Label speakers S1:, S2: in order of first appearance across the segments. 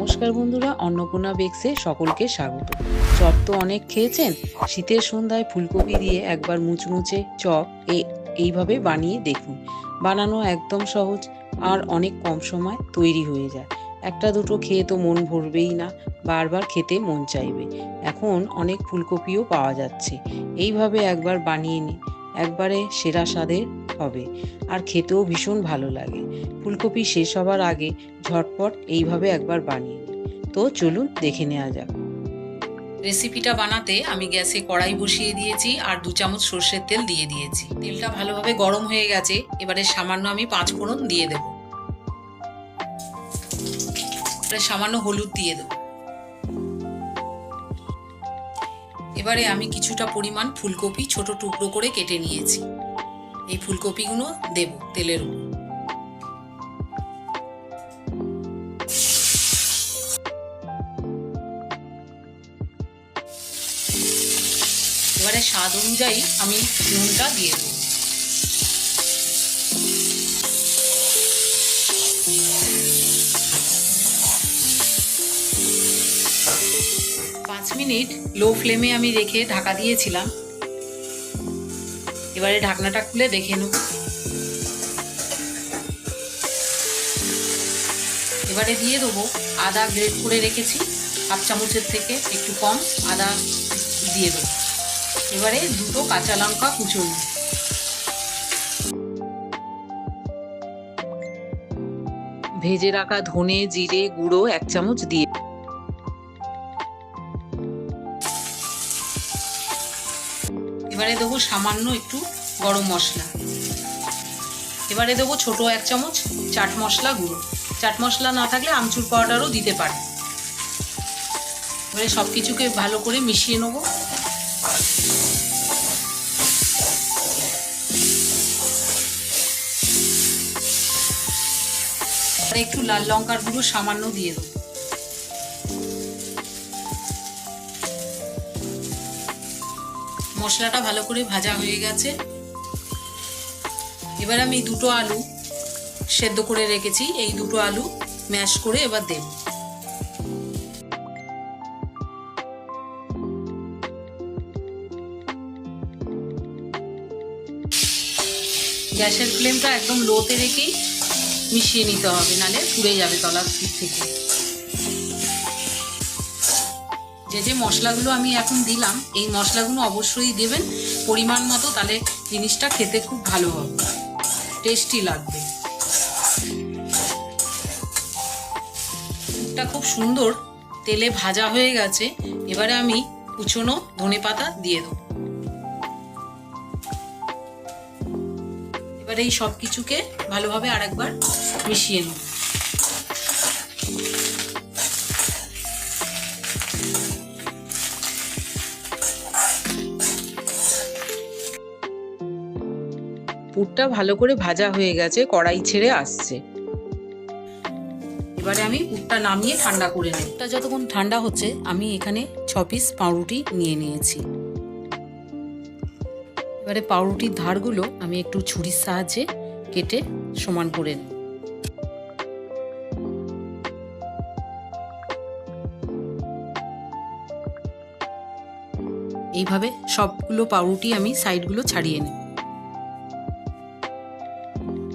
S1: নমস্কার বন্ধুরা, অন্নপূর্ণা বেক্সে সকলকে স্বাগত। চপ তো অনেক খেয়েছেন, শীতের সন্ধ্যায় ফুলকপি দিয়ে একবার মুচমুচে চপ এইভাবে বানিয়ে দেখুন। বানানো একদম সহজ আর অনেক কম সময় তৈরি হয়ে যায়। একটা দুটো খেয়ে তো মন ভরবেই না, বারবার খেতে মন চাইবে। এখন অনেক ফুলকপিও পাওয়া যাচ্ছে। এইভাবে একবার বানিয়ে নিন। একবারে সেরা স্বাদের হবে। আর খেতেও ভীষণ ভালো লাগে। ফুলকপি শেষ হবার আগে ঝটপট এইভাবে একবার বানিয়ে তো চলুন দেখে নেওয়া যাক। রেসিপিটা বানাতে আমি গ্যাসে কড়াই বসিয়ে দিয়েছি আর দু চামচ সর্ষের তেল দিয়ে দিয়েছি। তেলটা ভালোভাবে গরম হয়ে গেছে, এবারে সামান্য আমি পাঁচ ফোড়ন দিয়ে দেব। সামান্য হলুদ দিয়ে দেব। এবারে আমি কিছুটা পরিমাণ ফুলকপি ছোট টুকরো করে কেটে নিয়েছি। এই ফুলকপিগুলো দেব তেলের উপর। এবারে স্বাদ অনুযায়ী আমি নুনটা দিয়ে দেবো। পাঁচ মিনিট লো ফ্লেমে আমি রেখে ঢাকা দিয়েছিলাম। এবারে ঢাকনাটা খুলে দেখে নেব এবারে দিয়ে দেবো আদা গ্রেট করে রেখেছি, হাফ চামচের থেকে একটু কম আদা দিয়ে দেবো এবারে দুটো কাঁচা লঙ্কা কুচো নিই। ভেজে রাখা ধনে, জিরে, গুঁড়ো এক চামচ দিয়ে এবারে দেবো সামান্য একটু গরম মশলা। এবারে দেবো ছোট এক চামচ চাট মশলা গুঁড়ো। চাট মশলা না থাকলে আমচুর পাউডারও দিতে পারে। এবারে সব কিছুকে ভালো করে মিশিয়ে নেব। একটু লাল লঙ্কার গুঁড়ো সামান্য দিয়ে দেবো। মশলাটা ভালো করে ভাজা হয়ে গেছে। এবার আমি দুটো আলু সেদ্ধ করে রেখেছি। এই দুটো আলু ম্যাশ করে এবার দেব। গ্যাসের ফ্লেমটা একদম লোতে রেখেই মিশিয়ে নিতে হবে, নালে পুড়ে যাবে তলার দিক থেকে। যে যে মশলাগুলো আমি এখন দিলাম, এই মশলাগুলো অবশ্যই দেবেন। পরিমাণ মতো তাহলে জিনিসটা খেতে খুব ভালো হবে। টেস্টি লাগবে। এটা খুব সুন্দর, তেলে ভাজা হয়ে গেছে। এবারে আমি কুচনো ধনে পাতা দিয়ে দেবো। এবারে এই সব কিছুকে ভালোভাবে আরেকবার মিশিয়ে নেব। পুরটা ভালো করে ভাজা হয়ে গেছে, কড়াই ছেড়ে আসছে। এবারে আমি পুরটা নামিয়ে ঠান্ডা করে নেব। পুরটা যতক্ষণ ঠান্ডা হচ্ছে, আমি এখানে ছ পিস পাউরুটি নিয়ে নিয়েছি। এবারে পাউরুটির ধারগুলো আমি একটু ছুরির সাহায্যে কেটে সমান করে নেব। এইভাবে সবগুলো পাউরুটি আমি সাইডগুলো ছাড়িয়ে নেব।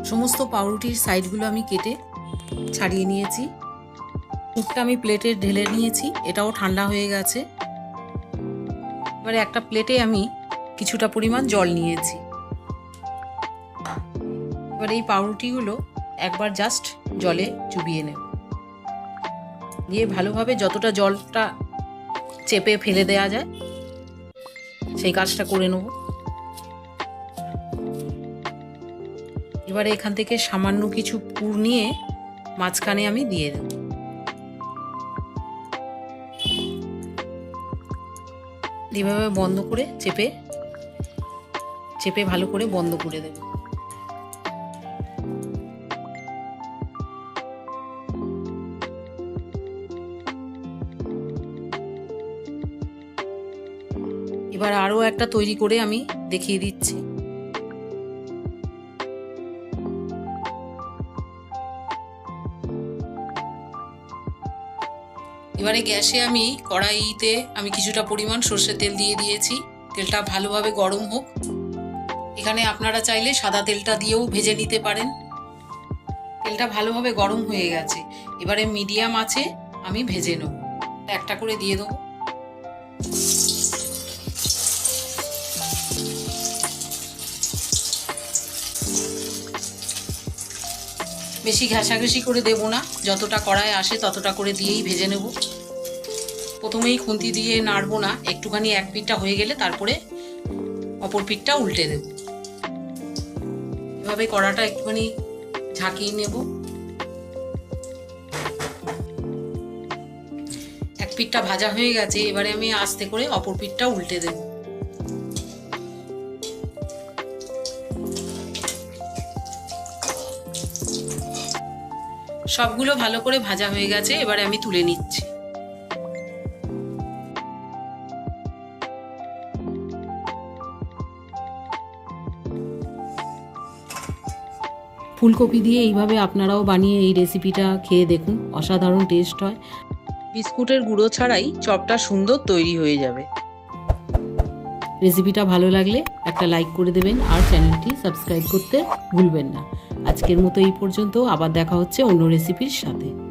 S1: সমস্ত পাউরুটির সাইডগুলো আমি কেটে ছাড়িয়ে নিয়েছি। পুরটা আমি প্লেটে ঢেলে নিয়েছি, এটাও ঠান্ডা হয়ে গেছে। এবারে একটা প্লেটে আমি কিছুটা পরিমাণ জল নিয়েছি। এবার এই পাউরুটিগুলো একবার জাস্ট জলে চুবিয়ে নেব। দিয়ে ভালোভাবে যতটা জলটা চেপে ফেলে দেওয়া যায়, সেই কাজটা করে নেব। এবারে এখান থেকে সামান্য কিছু পুর নিয়ে মাঝখানে আমি দিয়ে দেব। এভাবে বন্ধ করে চেপে চেপে ভালো করে বন্ধ করে দেব। এবার আরও একটা তৈরি করে আমি দেখিয়ে দিচ্ছি। এবারে গ্যাসে আমি কড়াইতে আমি কিছুটা পরিমাণ সর্ষের তেল দিয়ে দিয়েছি। তেলটা ভালোভাবে গরম হোক। এখানে আপনারা চাইলে সাদা তেলটা দিয়েও ভেজে নিতে পারেন। তেলটা ভালোভাবে গরম হয়ে গেছে। এবারে মিডিয়াম আছে, আমি ভেজে নেব। একটা করে দিয়ে দেবো। বেশি ঘেঁষাঘেঁষি করে দেব না। যতটা কড়ায় আসে ততটা করে দিয়েই ভেজে নেব। প্রথমেই খুন্তি দিয়ে নাড়বো না। একটুখানি এক পিঠটা হয়ে গেলে তারপরে অপর পিঠটা উল্টে দেব। এভাবে কড়াটা একটুখানি ঝাঁকিয়ে নেব। এক পিঠটা ভাজা হয়ে গেছে। এবারে আমি আস্তে করে অপর পিঠটা উল্টে দেব। সবগুলো ভালো করে ভাজা হয়ে গেছে, এবারে আমি তুলে নিচ্ছি। ফুলকপি দিয়ে এইভাবে আপনারাও বানিয়ে এই রেসিপিটা খেয়ে দেখুন, অসাধারণ টেস্ট হয়। বিস্কুটের গুঁড়ো ছাড়াই চপটা সুন্দর তৈরি হয়ে যাবে। রেসিপিটা ভালো লাগলে একটা লাইক করে দেবেন আর চ্যানেলটি সাবস্ক্রাইব করতে ভুলবেন না। আজকের মতো এই পর্যন্ত, আবার দেখা হচ্ছে অন্য রেসিপির সাথে।